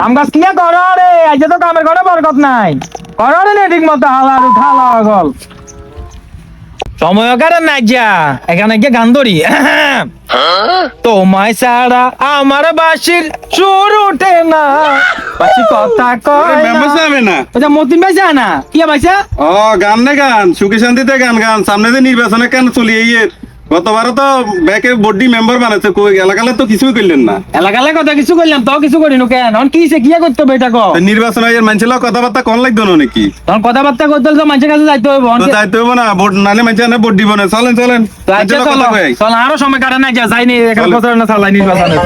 কাম কাজ কিয়া কর রে? আজ তো কামের কোনো বরকত নাই। কর রে না ঠিক মতো হালা আর খালা গল। সময় কারে না যা এখানে গিয়ে গান ধরি। তোমায় ছাড়া আমার বাসির সুর উঠে না। বাসি কথা কয় না। ওটা মতিন ভাইসা না? কি ভাইসা? ও গান না গান সুখী শান্তিতে গান গান। সামনে যে নির্বাচনে কেন চলি ইয়ে গতবারও তো ব্যাকে বডি মেম্বার কই এলাকালে তো কিছুই করলেন না। এলাকালে কথা কিছু করলাম তাও কিছু করিনু কেন? এখন কি সে কিয়া করতে হবে এটা কো তো নির্বাচনে মানুষের কথাবার্তা কন লাগতো না নাকি? তখন কথাবার্তা করতে তো মানুষের কাছে যাইতে হবে তো যাইতে হবে না ভোট নালে মানুষ না ভোট দিব না চলেন চলেন তো আচ্ছা মানুষের চলো। কথা কই। চলো আরও সময় কাটে না যা যাইনি এখানে চলো। না চালাই নির্বাচনে।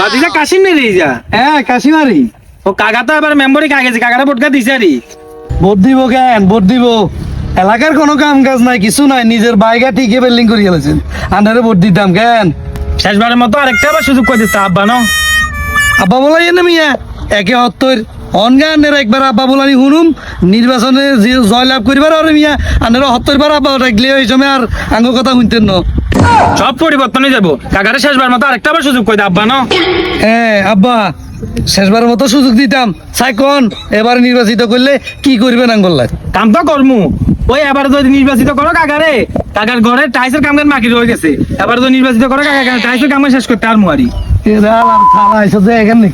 বাদিজা কাশিম নে যা। হ্যাঁ কাশিমারি ও কাকা তো এবার মেম্বরি কাগেছে কাকাটা ভোটকা দিছে আরি। ভোট দিব কেন? ভোট দিব। এলাকার কোনো কাম কাজ নাই কিছু নাই নিজের বাইকা ঠিকই বিল্ডিং করে গেলেছেন আন্ডারে ভোট দিতাম কেন? শেষবারের মতো আরেকটা আবার সুযোগ করে দিচ্ছে আব্বা ন? আব্বা বলাই না মিয়া একে হত্তর অনগানের একবার আব্বা বলানি শুনুম নির্বাচনে জয়লাভ করিবার আর মিয়া আনের হত্তর বার আব্বা ডাকলে ওই সময় আর আঙ্গ কথা শুনতেন না। সব পরিবর্তন হয়ে যাব। কাকাটা শেষবার মতো আরেকটা আবার সুযোগ করে দে আব্বা ন? হ্যাঁ আব্বা। শেষবার মতো সুযোগ দিতাম। চাই কন? এবার নির্বাচিত করলে কি করবে নাঙ্গল্লা কাম তো করমু। ওই এবার যদি নির্বাচিত করো কাকারে কাকার ঘরে টাইসের কাম মাকি রয়ে গেছে। এবার যদি নির্বাচিত করো কাকা টাইসের কাম শেষ করতে আর মুয়ারি। এরা আর থালা এসে এখানে।